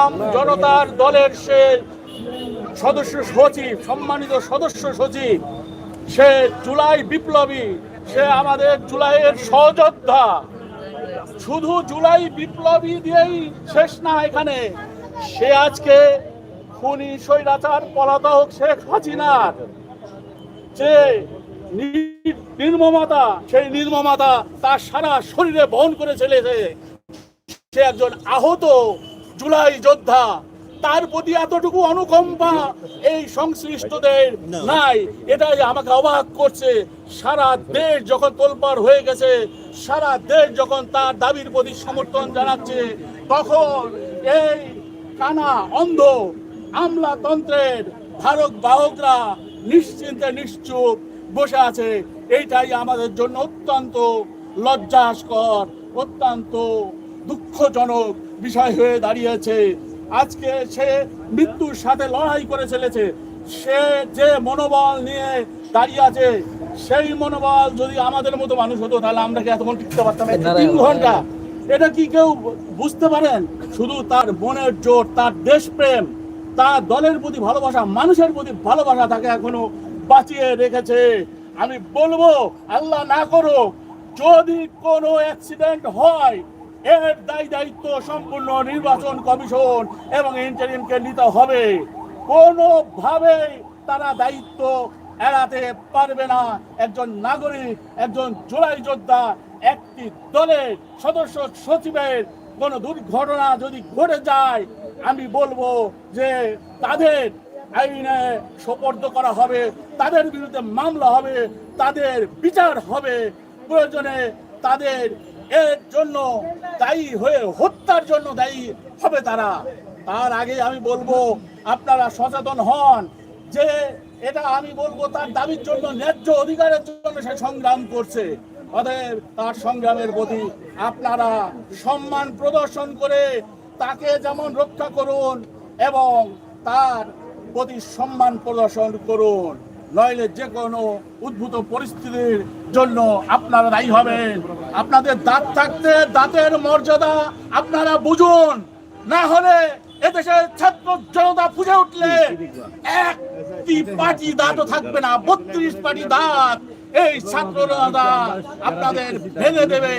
আম জনতার দলের সে সদস্য সচিব, সম্মানিত সদস্য সচিব, সে জুলাই বিপ্লবী, সে আমাদের জুলাইয়ের সহযোদ্ধা। শুধু জুলাই বিপ্লবী দিয়েই শেষ না এখানে, সে আজকে খুনি স্বৈরাচার পলাতক শেখ হাসিনার যে নির্মমতা, সেই নির্মমতা তার সারা শরীরে বহন করে চলেছে সে একজন আহত জুলাই যোদ্ধা তার প্রতি এতটুকু অনুকম্পা এই সংশ্লিষ্টদের নাই। এটাই আমাকে অবাক করছে। সারা দেশ যখন তোলপাড় হয়ে গেছে সারা দেশ যখন তার দাবির প্রতি সমর্থন জানাচ্ছে তখন এই কানা অন্ধ আমলাতন্ত্রের ধারক বাহকরা নিশ্চিন্তে নিশ্চুপ বসে আছে। এইটাই আমাদের জন্য অত্যন্ত লজ্জাস্কর অত্যন্ত দুঃখজনক বিষয় হয়ে দাঁড়িয়েছে। আজকে সে মৃত্যুর সাথে লড়াই করে চলেছে। সে যে মনোবল নিয়ে দাঁড়িয়ে আছে সেই মনোবল যদি আমাদের মতো মানুষ হতো তাহলে আমরা কি এতক্ষণ টিকতে পারতাম? তিন ঘণ্টা। এটা কি কেউ বুঝতে পারেন? শুধু তার মনের জোর তার দেশপ্রেম তার দলের প্রতি ভালোবাসা মানুষের প্রতি ভালোবাসা তাকে এখনও বাঁচিয়ে রেখেছে। আমি বলব আল্লাহ না করো যদি কোনো অ্যাক্সিডেন্ট হয় এর দায় দায়িত্ব সম্পূর্ণ নির্বাচন কমিশন এবং ইন্টারিমকে নিতে হবে। কোনোভাবেই তারা দায়িত্ব এড়াতে পারবে না। একজন নাগরিক, একজন জুলাই যোদ্ধা, একটি দলের সদস্য সচিবের কোনো দুর্ঘটনা যদি ঘটে যায়, আমি বলব যে তাদের আইনে সোপর্দ করা হবে, তাদের বিরুদ্ধে মামলা হবে, তাদের বিচার হবে। প্রয়োজনে তাদের এর জন্য দায়ী হয়ে হত্যার জন্য দায়ী হবে তারা। তার আগে আমি বলব, আপনারা সচেতন হন যে এটা আমি বলব, তার দাবির জন্য, ন্যায্য অধিকারের জন্য সে সংগ্রাম করছে। অতএব তার সংগ্রামের প্রতি আপনারা সম্মান প্রদর্শন করে তাকে যেমন রক্ষা করুন এবং তার প্রতি সম্মান প্রদর্শন করুন। নইলে যে কোনো উদ্ভূত পরিস্থিতির জন্য আপনারা দায়ী হবেন। আপনাদের দাঁত থাকতে দাঁতের মর্যাদা আপনারা বুঝুন। না হলে ছাত্র জনতা উঠলে একটি দাঁতও থাকবে না, বত্রিশ দাঁত। এই ছাত্র জনতা আপনাদের ভেঙে দেবে,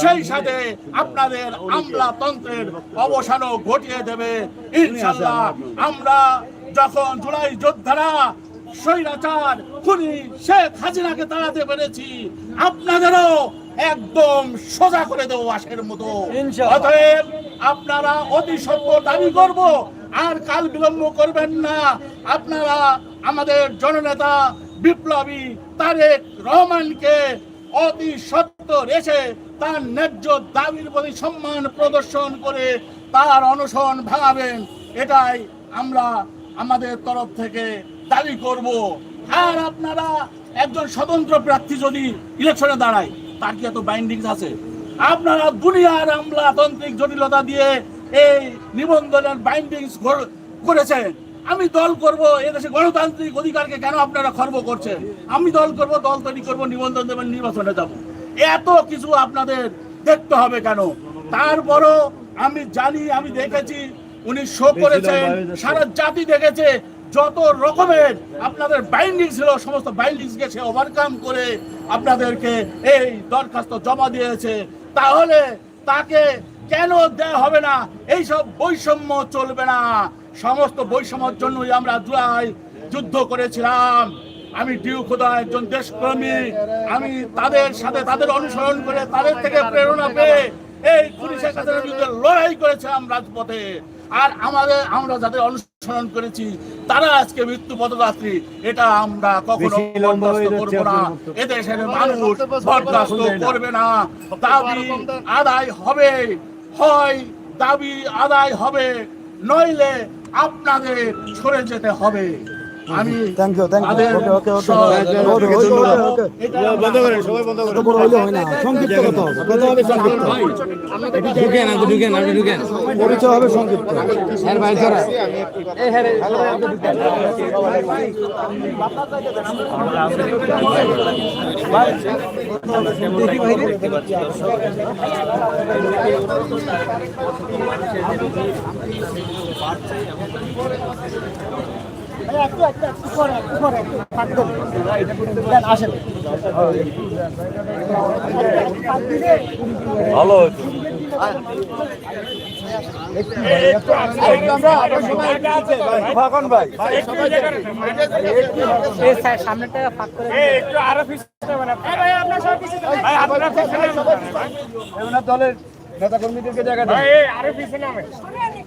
সেই সাথে আপনাদের আমলাতন্ত্রের অবসানও ঘটিয়ে দেবে। ইনশাল্লাহ আমরা যখন জুলাই যোদ্ধারা স্বৈরাচার খুনি শেখ হাসিনাকে তাড়াতে পেরেছি। আপনাদেরও একদম সোজা করে দেবো বাসের মতো। অতএব আপনারা অতি সত্য দাবি করব আর কাল বিলম্ব করবেন না। আপনারা আমাদের জননেতা বিপ্লবী তারেক রহমানকে অতি সত্য রেখে তার ন্যায্য দাবির প্রতি সম্মান প্রদর্শন করে তার অনশন ভাঙাবেন এটাই আমরা আমাদের তরফ থেকে দাবি করব। আর আপনারা একজন স্বতন্ত্র প্রার্থী যদি ইলেকশনে দাঁড়ায় তার কি এত বাইন্ডিংস আছে? আপনারা দুনিয়ার আমলাতান্ত্রিক জটিলতা দিয়ে এই নিবন্ধনের বাইন্ডিংস করেছেন। আমি দল করব এদেশে গণতান্ত্রিক অধিকারকে কেন আপনারা খর্ব করছেন? আমি দল করব দল তৈরি করব নিবন্ধন দেবেন নির্বাচনে যাব। এত কিছু আপনাদের দেখতে হবে কেন? তারপরও আমি জানি আমি দেখেছি উনি শো করেছেন সারা জাতি দেখেছে যত রকমের আপনাদের বাইন্ডিং ছিল, সমস্ত বাইন্ডিংসকে সে ওভারকাম করে আপনাদেরকে এই দরখাস্ত জমা দিয়েছে। তাহলে তাকে কেন দেয়া হবে না? এইসব বৈষম্য চলবে না। সমস্ত বৈষম্যের জন্যই আমরা জুলাই যুদ্ধ করেছিলাম। আমি ডিউ খোদা একজন দেশপ্রেমী। আমি তাদের সাথে তাদের অনুসরণ করে তাদের থেকে প্রেরণা পেয়ে এই পুলিশের বিরুদ্ধে লড়াই করেছিলাম রাজপথে। আর আমাদের আমরা যাদের অনুসরণ করেছি তারা আজকে মৃত্যু পদযাত্রী এটা আমরা কখনো বরদাস্ত করব না। এদেশের মানুষ বরদাস্ত করবে না। দাবি আদায় হবে। হয় দাবি আদায় হবে। নইলে আপনাদের সরে যেতে হবে। আমি thank you thank you okay okay okay বন্ধ করেন সবাই বন্ধ করেন। বড় হইলে হয় না। সংক্ষিপ্ত কথা হবে। হবে সংক্ষিপ্ত। ঢুকেন আপনি ঢুকেন আপনি ঢুকেন। পরিচয় হবে সংক্ষিপ্ত। ভাই ধরা। দলের নেতা কর্মীদেরকে জায়গা একজন পাঁচজন এটা কোনো কথা হইল